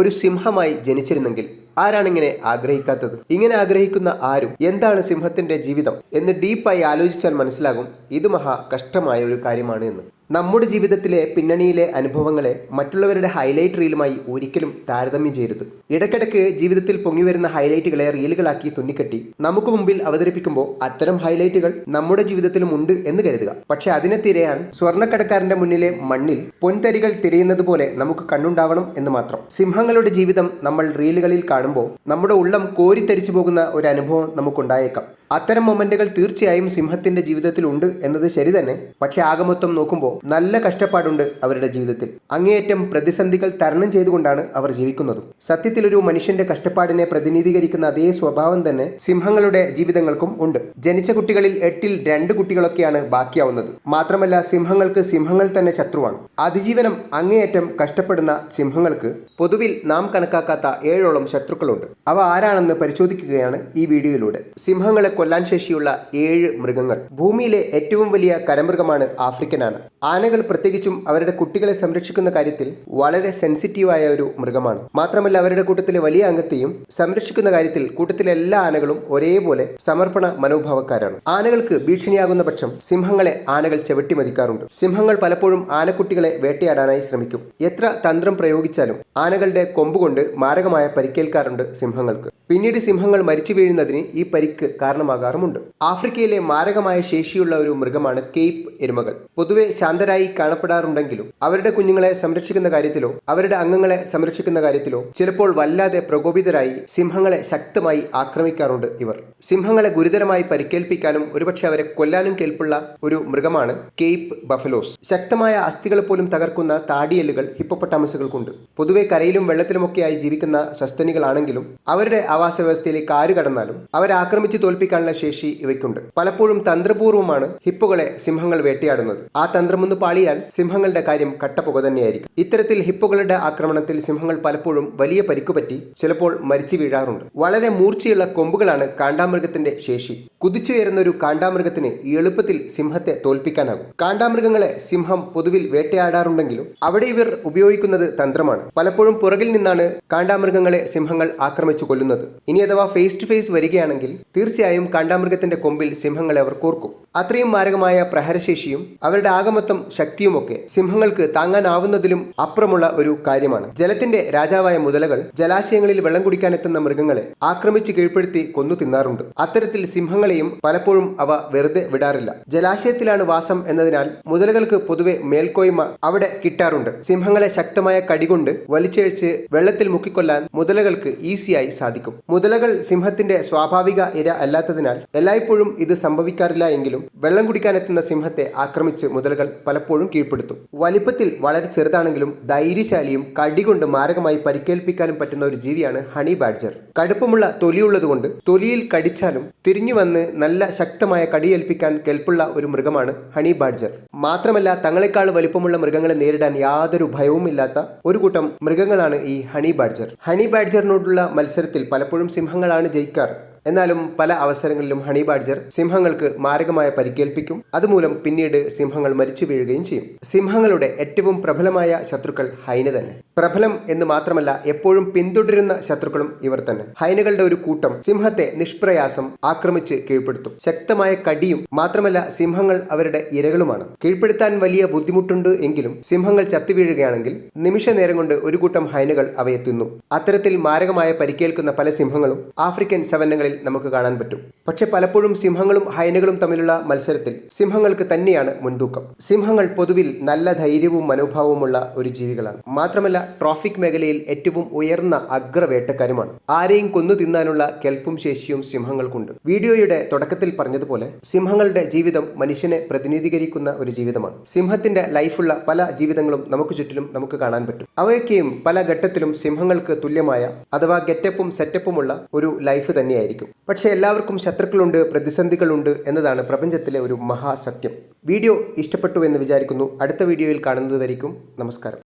ഒരു സിംഹമായി ജനിച്ചിരുന്നെങ്കിൽ ആരാണിങ്ങനെ ആഗ്രഹിക്കാത്തത്? ഇങ്ങനെ ആഗ്രഹിക്കുന്ന ആരും എന്താണ് സിംഹത്തിന്റെ ജീവിതം എന്ന് ഡീപ്പായി ആലോചിച്ചാൽ മനസ്സിലാകും. ഇത് മഹാ കഷ്ടമായ ഒരു കാര്യമാണ് എന്ന്. നമ്മുടെ ജീവിതത്തിലെ പിന്നണിയിലെ അനുഭവങ്ങളെ മറ്റുള്ളവരുടെ ഹൈലൈറ്റ് റീലുമായി ഒരിക്കലും താരതമ്യം ചെയ്യരുത്. ഇടയ്ക്കിടയ്ക്ക് ജീവിതത്തിൽ പൊങ്ങിവരുന്ന ഹൈലൈറ്റുകളെ റീലുകളാക്കി തുന്നിക്കെട്ടി. നമുക്ക് മുമ്പിൽ അവതരിപ്പിക്കുമ്പോൾ അത്തരം ഹൈലൈറ്റുകൾ നമ്മുടെ ജീവിതത്തിലും ഉണ്ട് എന്ന് കരുതുക. പക്ഷെ അതിനെ തിരയാൻ സ്വർണക്കടക്കാരന്റെ മുന്നിലെ മണ്ണിൽ പൊൻതരികൾ തിരയുന്നത് പോലെ നമുക്ക് കണ്ണുണ്ടാവണം എന്ന് മാത്രം. സിംഹങ്ങളുടെ ജീവിതം നമ്മൾ റീലുകളിൽ കാണുമ്പോൾ നമ്മുടെ ഉള്ളം കോരിത്തരിച്ചു പോകുന്ന ഒരു അനുഭവം നമുക്കുണ്ടായേക്കാം. അത്തരം മൊമെന്റുകൾ തീർച്ചയായും സിംഹത്തിന്റെ ജീവിതത്തിൽ ഉണ്ട് എന്നത് ശരി തന്നെ. പക്ഷെ ആകമൊത്തം നോക്കുമ്പോൾ നല്ല കഷ്ടപ്പാടുണ്ട് അവരുടെ ജീവിതത്തിൽ. അങ്ങേയറ്റം പ്രതിസന്ധികൾ തരണം ചെയ്തുകൊണ്ടാണ് അവർ ജീവിക്കുന്നതും. സത്യത്തിൽ ഒരു മനുഷ്യന്റെ കഷ്ടപ്പാടിനെ പ്രതിനിധീകരിക്കുന്ന അതേ സ്വഭാവം തന്നെ സിംഹങ്ങളുടെ ജീവിതങ്ങൾക്കും ഉണ്ട്. ജനിച്ച കുട്ടികളിൽ എട്ടിൽ രണ്ട് കുട്ടികളൊക്കെയാണ് ബാക്കിയാവുന്നത്. മാത്രമല്ല സിംഹങ്ങൾക്ക് സിംഹങ്ങൾ തന്നെ ശത്രുവാണ്. അതിജീവനം അങ്ങേയറ്റം കഷ്ടപ്പെടുന്ന സിംഹങ്ങൾക്ക് പൊതുവിൽ നാം കണക്കാക്കാത്ത ഏഴോളം ശത്രുക്കളുണ്ട്. അവ ആരാണെന്ന് പരിശോധിക്കുകയാണ് ഈ വീഡിയോയിലൂടെ. സിംഹങ്ങളെ കൊല്ലാൻ ശേഷിയുള്ള ഏഴ് മൃഗങ്ങൾ. ഭൂമിയിലെ ഏറ്റവും വലിയ കരമൃഗമാണ് ആഫ്രിക്കൻ ആന ആനകൾ പ്രത്യേകിച്ചും അവരുടെ കുട്ടികളെ സംരക്ഷിക്കുന്ന കാര്യത്തിൽ വളരെ സെൻസിറ്റീവായ ഒരു മൃഗമാണ്. മാത്രമല്ല അവരുടെ കൂട്ടത്തിലെ വലിയ അംഗത്തെയും സംരക്ഷിക്കുന്ന കാര്യത്തിൽ കൂട്ടത്തിലെ എല്ലാ ആനകളും ഒരേപോലെ സമർപ്പണ മനോഭാവക്കാരാണ്. ആനകൾക്ക് ഭീഷണിയാകുന്ന പക്ഷം സിംഹങ്ങളെ ആനകൾ ചവിട്ടി മതിക്കാറുണ്ട്. സിംഹങ്ങൾ പലപ്പോഴും ആനക്കുട്ടികളെ വേട്ടയാടാനായി ശ്രമിക്കും. എത്ര തന്ത്രം പ്രയോഗിച്ചാലും ആനകളുടെ കൊമ്പുകൊണ്ട് മാരകമായ പരിക്കേൽക്കാറുണ്ട് സിംഹങ്ങൾക്ക്. പിന്നീട് സിംഹങ്ങൾ മരിച്ചു വീഴുന്നതിന് ഈ പരിക്ക് കാരണമാകാറുമുണ്ട് ആഫ്രിക്കയിലെ മാരകമായ ശേഷിയുള്ള ഒരു മൃഗമാണ് കേപ്പ് എരുമകൾ. പൊതുവെ ശാന്തരായി കാണപ്പെടാറുണ്ടെങ്കിലും അവരുടെ കുഞ്ഞുങ്ങളെ സംരക്ഷിക്കുന്ന കാര്യത്തിലോ അവരുടെ അംഗങ്ങളെ സംരക്ഷിക്കുന്ന കാര്യത്തിലോ ചിലപ്പോൾ വല്ലാതെ പ്രകോപിതരായി സിംഹങ്ങളെ ശക്തമായി ആക്രമിക്കാറുണ്ട് ഇവർ. സിംഹങ്ങളെ ഗുരുതരമായി പരിക്കേൽപ്പിക്കാനും ഒരുപക്ഷെ അവരെ കൊല്ലാനും കേൾപ്പുള്ള ഒരു മൃഗമാണ് കേപ്പ് ബഫലോസ്. ശക്തമായ അസ്ഥികൾ പോലും തകർക്കുന്ന താടിയല്ലുകൾ ഹിപ്പോപ്പൊട്ടാമസുകൾക്കുണ്ട്. പൊതുവെ കരയിലും വെള്ളത്തിലുമൊക്കെയായി ജീവിക്കുന്ന സസ്തനികളാണെങ്കിലും അവരുടെ ആവാസ വ്യവസ്ഥയിലേക്ക് ആര് കടന്നാലും അവരെ ആക്രമിച്ച് തോൽപ്പിക്കാനുള്ള ശേഷി ഇവയ്ക്കുണ്ട്. പലപ്പോഴും തന്ത്രപൂർവമാണ് ഹിപ്പുകളെ സിംഹങ്ങൾ വേട്ടയാടുന്നത്. ആ തന്ത്രമൊന്ന് പാളിയാൽ സിംഹങ്ങളുടെ കാര്യം കട്ടപ്പുക തന്നെയായിരിക്കും. ഇത്തരത്തിൽ ഹിപ്പുകളുടെ ആക്രമണത്തിൽ സിംഹങ്ങൾ പലപ്പോഴും വലിയ പരിക്കുപറ്റി ചിലപ്പോൾ മരിച്ചു വീഴാറുണ്ട്. വളരെ മൂർച്ചയുള്ള കൊമ്പുകളാണ് കാണ്ടാമൃഗത്തിന്റെ ശേഷി. കുതിച്ചുയരുന്ന ഒരു കാണ്ടാമൃഗത്തിന് എളുപ്പത്തിൽ സിംഹത്തെ തോൽപ്പിക്കാനാകും. കാണ്ടാമൃഗങ്ങളെ സിംഹം പൊതുവിൽ വേട്ടയാടാറുണ്ടെങ്കിലും അവിടെ ഇവർ ഉപയോഗിക്കുന്നത് തന്ത്രമാണ്. പലപ്പോഴും പുറകിൽ നിന്നാണ് കാണ്ടാമൃഗങ്ങളെ സിംഹങ്ങൾ ആക്രമിച്ചു കൊല്ലുന്നത്. ഇനി അഥവാ ഫേസ് ടു ഫേസ് വരികയാണെങ്കിൽ തീർച്ചയായും കാണ്ടാമൃഗത്തിന്റെ കൊമ്പിൽ സിംഹങ്ങളെ അവർ കോർക്കും. അത്രയും മാരകമായ പ്രഹരശേഷിയും അവരുടെ ആകമത്വം ശക്തിയുമൊക്കെ സിംഹങ്ങൾക്ക് താങ്ങാനാവുന്നതിലും അപ്പുറമുള്ള ഒരു കാര്യമാണ്. ജലത്തിന്റെ രാജാവായ മുതലകൾ ജലാശയങ്ങളിൽ വെള്ളം കുടിക്കാനെത്തുന്ന മൃഗങ്ങളെ ആക്രമിച്ച് കീഴ്പ്പെടുത്തി കൊന്നു തിന്നാറുണ്ട്. അത്തരത്തിൽ സിംഹങ്ങളെയും പലപ്പോഴും അവ വെറുതെ വിടാറില്ല. ജലാശയത്തിലാണ് വാസം എന്നതിനാൽ മുതലകൾക്ക് പൊതുവെ മേൽക്കോയ്മ അവിടെ കിട്ടാറുണ്ട്. സിംഹങ്ങളെ ശക്തമായ കടികൊണ്ട് വലിച്ചഴിച്ച് വെള്ളത്തിൽ മുക്കിക്കൊല്ലാൻ മുതലകൾക്ക് ഈസിയായി സാധിക്കും. മുതലകൾ സിംഹത്തിന്റെ സ്വാഭാവിക ഇര അല്ലാത്തതിനാൽ എല്ലായ്പ്പോഴും ഇത് സംഭവിക്കാറില്ല എങ്കിലും വെള്ളം കുടിക്കാനെത്തുന്ന സിംഹത്തെ ആക്രമിച്ച് മുതലകൾ പലപ്പോഴും കീഴ്പ്പെടുത്തും. വലിപ്പത്തിൽ വളരെ ചെറുതാണെങ്കിലും ധൈര്യശാലിയും കടികൊണ്ട് മാരകമായി പരിക്കേൽപ്പിക്കാനും പറ്റുന്ന ഒരു ജീവിയാണ് ഹണി ബാഡ്ജർ. കടുപ്പമുള്ള തൊലിയുള്ളതുകൊണ്ട് തൊലിയിൽ കടിച്ചാലും തിരിഞ്ഞു വന്ന് നല്ല ശക്തമായ കടിയേൽപ്പിക്കാൻ കെൽപ്പുള്ള ഒരു മൃഗമാണ് ഹണി ബാഡ്ജർ. മാത്രമല്ല തങ്ങളെക്കാൾ വലിപ്പമുള്ള മൃഗങ്ങളെ നേരിടാൻ യാതൊരു ഭയവും ഇല്ലാത്ത ഒരു കൂട്ടം മൃഗങ്ങളാണ് ഈ ഹണി ബാഡ്ജർ. ഹണി ബാഡ്ജറിനോടുള്ള മത്സരത്തിൽ പലപ്പോഴും സിംഹങ്ങളാണ് ജയിക്കാറ്. എന്നാലും പല അവസരങ്ങളിലും ഹണി ബാഡ്ജർ സിംഹങ്ങൾക്ക് മാരകമായ പരിക്കേൽപ്പിക്കും. അതുമൂലം പിന്നീട് സിംഹങ്ങൾ മരിച്ചു വീഴുകയും ചെയ്യും. സിംഹങ്ങളുടെ ഏറ്റവും പ്രബലമായ ശത്രുക്കൾ ഹൈന തന്നെ. പ്രബലം എന്ന് മാത്രമല്ല എപ്പോഴും പിന്തുടരുന്ന ശത്രുക്കളും ഇവർ തന്നെ. ഹൈനകളുടെ ഒരു കൂട്ടം സിംഹത്തെ നിഷ്പ്രയാസം ആക്രമിച്ച് കീഴ്പ്പെടുത്തും. ശക്തമായ കടിയും മാത്രമല്ല സിംഹങ്ങൾ അവരുടെ ഇരകളുമാണ്. കീഴ്പ്പെടുത്താൻ വലിയ ബുദ്ധിമുട്ടുണ്ട് എങ്കിലും സിംഹങ്ങൾ ചത്തുവീഴുകയാണെങ്കിൽ നിമിഷ നേരം കൊണ്ട് ഒരു കൂട്ടം ഹൈനകൾ അവയെ തിന്നു. അത്തരത്തിൽ മാരകമായ പരിക്കേൽക്കുന്ന പല സിംഹങ്ങളും ആഫ്രിക്കൻ സവന്നകളിൽ നമുക്ക് കാണാൻ പറ്റും. പക്ഷെ പലപ്പോഴും സിംഹങ്ങളും ഹൈനകളും തമ്മിലുള്ള മത്സരത്തിൽ സിംഹങ്ങൾക്ക് തന്നെയാണ് മുൻതൂക്കം. സിംഹങ്ങൾ പൊതുവിൽ നല്ല ധൈര്യവും മനോഭാവവുമുള്ള ഒരു ജീവികളാണ്. മാത്രമല്ല ട്രോഫിക് മേഖലയിൽ ഏറ്റവും ഉയർന്ന അഗ്രവേട്ടക്കാരുമാണ്. ആരെയും കൊന്നു തിന്നാനുള്ള കെൽപ്പും ശേഷിയും സിംഹങ്ങൾക്കുണ്ട്. വീഡിയോയുടെ തുടക്കത്തിൽ പറഞ്ഞതുപോലെ സിംഹങ്ങളുടെ ജീവിതം മനുഷ്യനെ പ്രതിനിധീകരിക്കുന്ന ഒരു ജീവിതമാണ്. സിംഹത്തിന്റെ ലൈഫുള്ള പല ജീവിതങ്ങളും നമുക്ക് ചുറ്റിലും നമുക്ക് കാണാൻ പറ്റും. അവയൊക്കെയും പല ഘട്ടത്തിലും സിംഹങ്ങൾക്ക് തുല്യമായ അഥവാ ഗെറ്റപ്പും സെറ്റപ്പുമുള്ള ഒരു ലൈഫ് തന്നെയായിരിക്കും. പക്ഷേ എല്ലാവർക്കും ശത്രുക്കളുണ്ട് പ്രതിസന്ധികളുണ്ട് എന്നതാണ് പ്രപഞ്ചത്തിലെ ഒരു മഹാസത്യം. വീഡിയോ ഇഷ്ടപ്പെട്ടു എന്ന് വിചാരിക്കുന്നു. അടുത്ത വീഡിയോയിൽ കാണുന്നതുവരേക്കും നമസ്കാരം.